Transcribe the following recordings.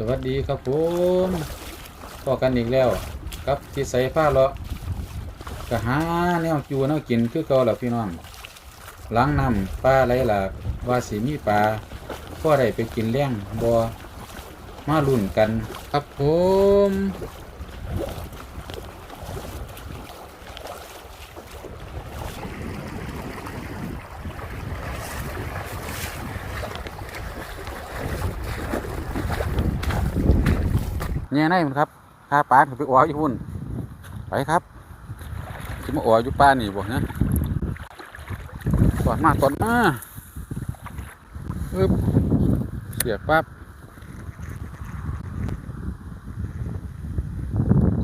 สวัสดีครับผมพอกันอีกแล้วกับที่ใส่ผ้าเลาะกะหาแนวจูแนวกินคือเก่าแล้วพี่น้องล้างน้ำปลาไหลหลากว่าสีมีปลาพ่อได้ไปกินเลี้ยงบ่มาลุ่นกัน ครับผม เนี่ยนายมันครับพาปลาไปอวอยู่พุ่นไปครับจะมาอวอยู่ป้านี่บ่เนี่ยตอนมาตอนมาอึบเสียปั๊บ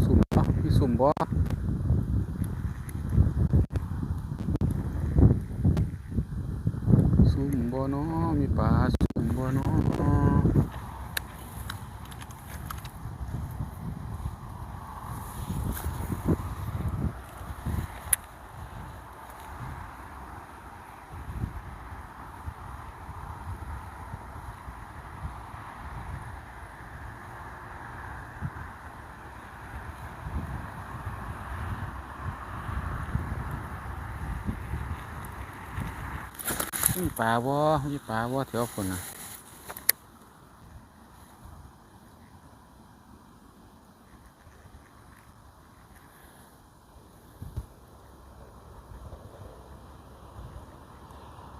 สุ่มบ่มีสุ่มบ่สุ่มบ่เนาะมีปลาสุ่มบ่เนาะ มีปลาบ่มีปลาบ่แถวคนน่ะ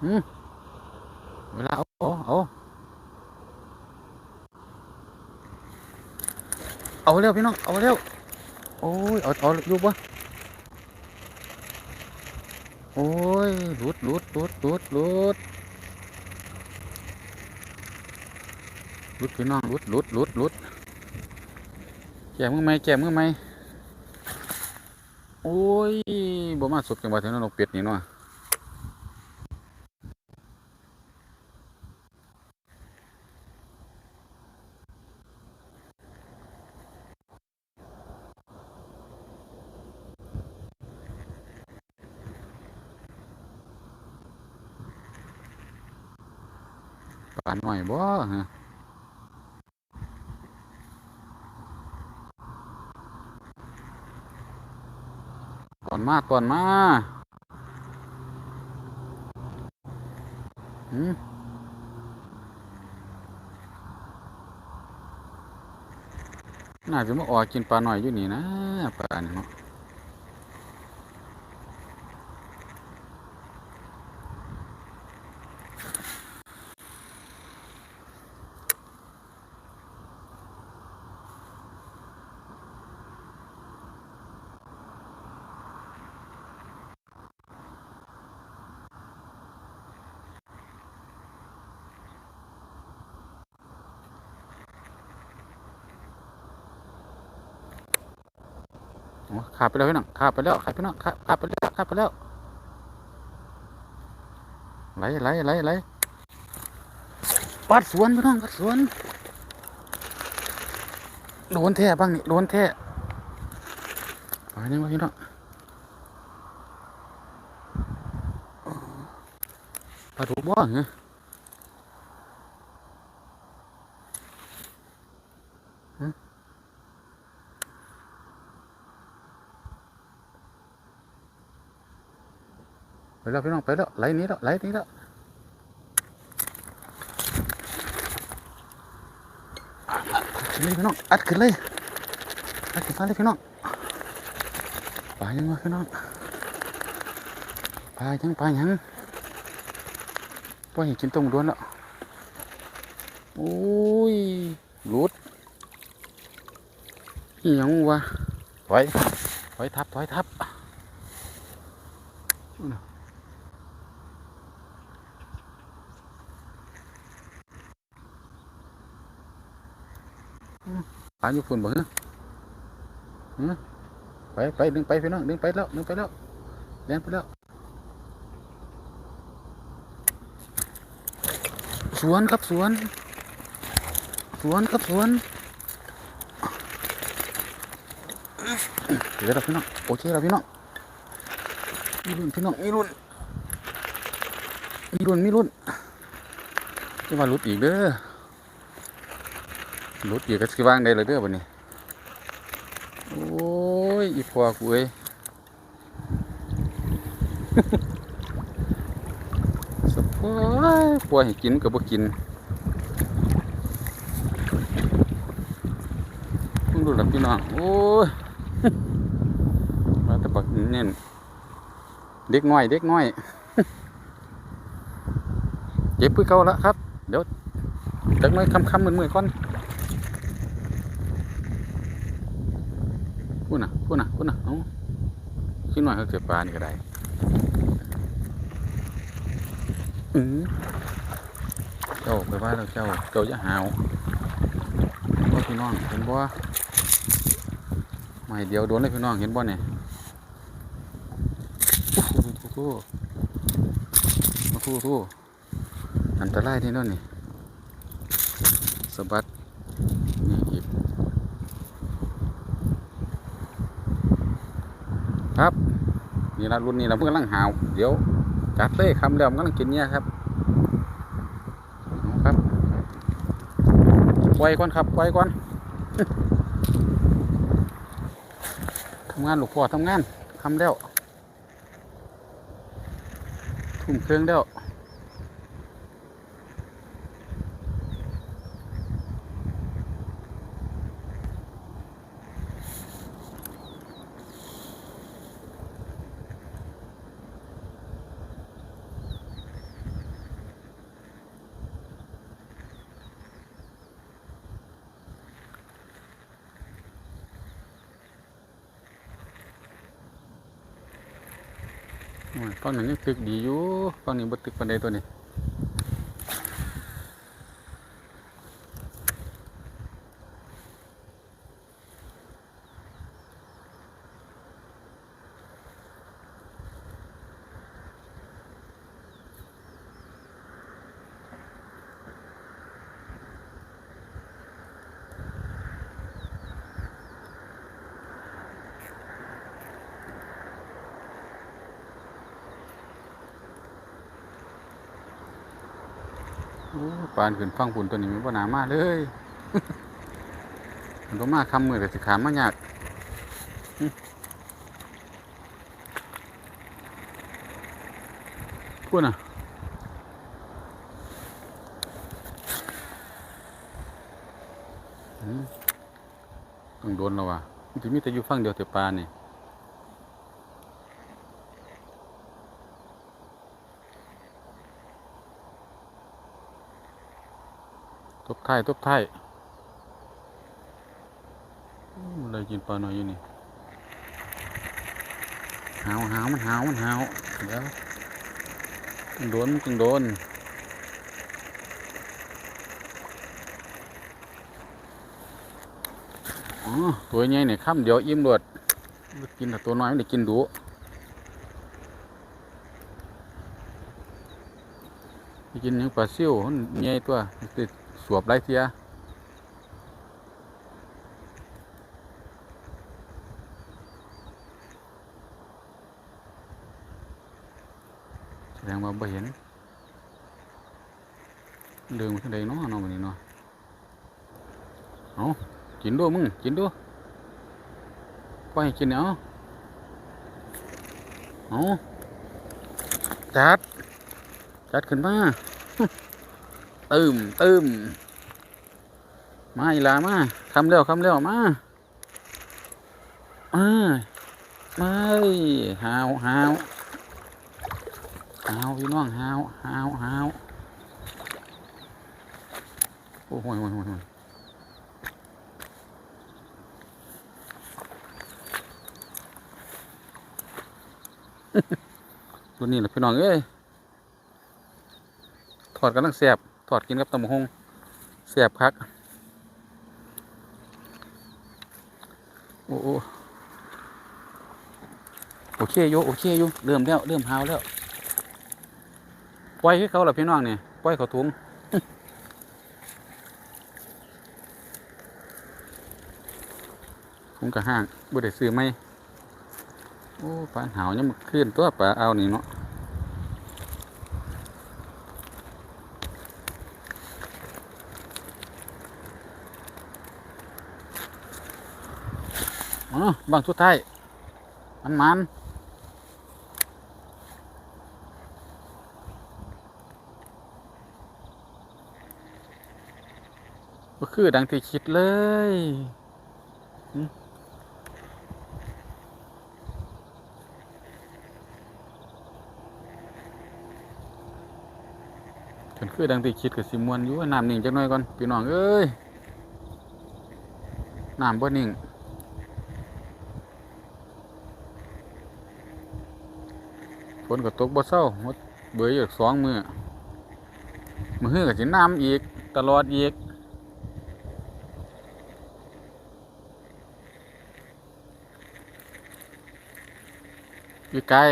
อืมเวลาเอาเอาเอาเอาเร็วพี่น้อง เอาเร็ว โอ้ย เอาเอาอยู่บ่ โอ้ยหลุดหลุดหลุดหลุดหลุดหลุดพี่น้องหลุดหลุดหลุดหลุดแก้มือไหมแก้มือไหมโอ้ยบ่มาสุดจังหวะเท่านั้นนกเป็ดนี่เนาะ ปลาหน่อยบ่ฮะตอนมาตอนมาหืมน่าจะมาออกกินปลาหน่อยอยู่นี่นะปลานี่เนา ขาดไปแล้วพี่น้องขาดไปแล้วขาดพี่น้องขาดขาดไปแล้วขาดไปแล้วไหลไหลไหลไหลปัดสวนพี่น้องปัดสวนโดนแท้บ้างนี่โดนแท้ไปนี่มาพี่น้องปลาถูกบ่เหรอ แล้วพี่น้องไปแล้วไหลนี้แล้วไหลนี้แล้วนี่พี่น้องอัดขึ้นเลยอัดขึ้นมาเลยพี่น้องปลายังวะพี่น้องปลายังปลายังปล่อยให้กินต้มด้วนแล้วโอ้ยหลุดอีหยังวะถอยถอยทับถอยทับาอยู่ฝุ่นบ่ฮะฮะไปไปดึงไปพี่น้องดึงไปแล้วดึงไปแล้วเลี้ยงไปแล้ว สวนครับสวน สวนครับสวนเดี๋ยวเราพี่น้องโอเคเราพี่น้องมีรุ่นพี่น้องมีรุ่นมีรุ่นมีรุ่นจะมาหลุดอีกเด้อ หลุดอยู่ก็สิวางได้เลยเด้อบัดนี้ โอ้ย อีพ่อกูเอ้ยสปอยปล่อให้กินก็บ่กินมึงดูล่ะพี่น้อง โอ้ย มาแต่บักเน่นเด็กน้อย เด็กน้อย เจ็บพื้นเขาแล้วครับ เดี๋ยวจักหน่อยคำคำๆมือๆก่อน พูดนะพูดนะพูดนะเอาขี้หน่อยเขาเก็บปลานี่ก็ได้อือเจ้าไปว่าแล้วเจ้าเจ้าจะหาวว่าพี่น้องเห็นบ่ไม่เดียวโดนเลยพี่น้องเห็นบ่เนี่ยโอ้โหโอ้โหโอ้โหโอ้โหอันตรายที่นั่นนี่สะบัดนี่อีกครับ นี่ละรุ่นนี้เราเพิ่งกำลังหาวเดี๋ยวจัดเลยคำเดียวมันกำลังกินเนี่ยครับครับปล่อยก่อนครับปล่อยก่อนทำงานหลูกพ่อทำงานคำเดียวทุ่มเครื่องเดียว ฟังนั้นยังตึกดีอยู่ฟังนี้บ่ตึกปันใดตัวนี้ ปานขึ้นฟังปุ่นตัวนี้มีบ่หนามากเลยมันบ่มาคำมือแต่สิขามมายากพูดนะต้องโดนแล้วว่ะมันสิมีแต่อยู่ฟังเดียวแต่ปลานี่ ตบท้ายตบท้ายอู้อะไรกินปลาหน่อยอยู่นี่หาวหาวมันหาวมันหาวเดี๋ยวต้องโดนมันต้องโดนอ๋อตัวใหญ่เนี่ยค่ำเดียวอิ่มรวดกินแต่ตัวน้อยไม่ได้กินดุไปกินยังปลาซิ่วใหญ่ตัวติด สวบไรเทียแสดงว่าบ่เห็นเดินมาทางใดเนาะเนาะมันนี่เนาะเอากินดูมึงกินดูปล่อยให้กินเอาะเอาจัดจัดขึ้นมา ตึมตึมมาอีลามาคำเร็วคำเร็วมามาไม่หาวหาวหาวพี่น้องหาวหาวหาวโอ้โหโหยโหยโหยรุ่นนี้แหละพี่น้องเอ้ยถอดกำลังแสบ ถอดกินกับตำบักหงแสบคักโอ้โอ้โอเคอยู่โอเคอยู่เริ่มแล้วเริ่มหาวแล้วปล่อยให้เขาเหรอพี่น้องเนี่ยปล่อยเขาถุงถุงกระห้างบ่ได้ซื้อไหมโอ้ปลาหาวยังมาขึ้นตัวปลาเอานี่เนาะ อ๋อบางสุดท้ายมันมันก็คือดังที่คิดเลยหึก็คือดังที่คิดกับสิมวนอยู่น้ำนิ่งจักหน่อยก่อนพี่น้องเอ้ยน้ำบ่นิ่ง นก็ตกบ่เศร้าหมดเบื่ออยู่สองมือมือหื้อก็สิน้ำอีก ตลอดอีกอยู่ใกล้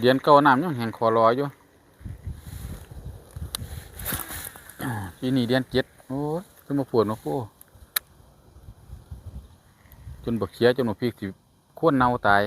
เดือนเก่าน้ำยังแห้งคอรออยู่ปีนี้เดือนเจ็ดโอ้ยจนมาปวดมาโคจนบักเขียจนบักพริกสิโค่นเน่าตาย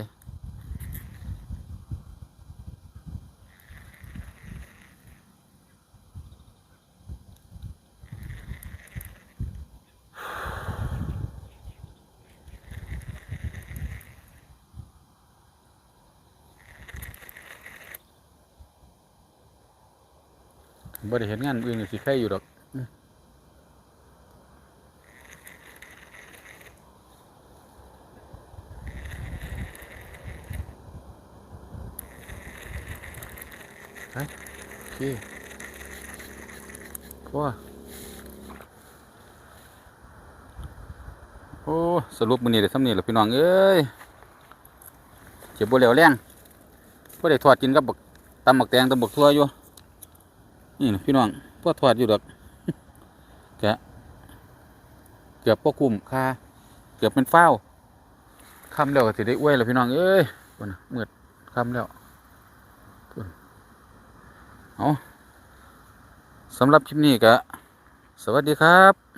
บ่ได้เห็นงานอื่นสิใครอยู่ดอกอืมไปโอเคพอโอ้ สรุปมื้อนี้ได้สำนี้แหละพี่น้องเอ้ยเจ็บบ่แล้วแรงบ่ได้ทอดกินกับบักตำบักแตงตำบักทั่วอยู่ นี่นะพี่น้องพวกถอดอยู่ดอกแกะเกือบพวกคุมค่าเกือบเป็นเฝ้าคำแล้วก็สิได้อ้วยแล้วพี่น้องเอ้ยปุ่นเมืดคำแล้วปุ่นเอาสำหรับคลิปนี้ก็สวัสดีครับ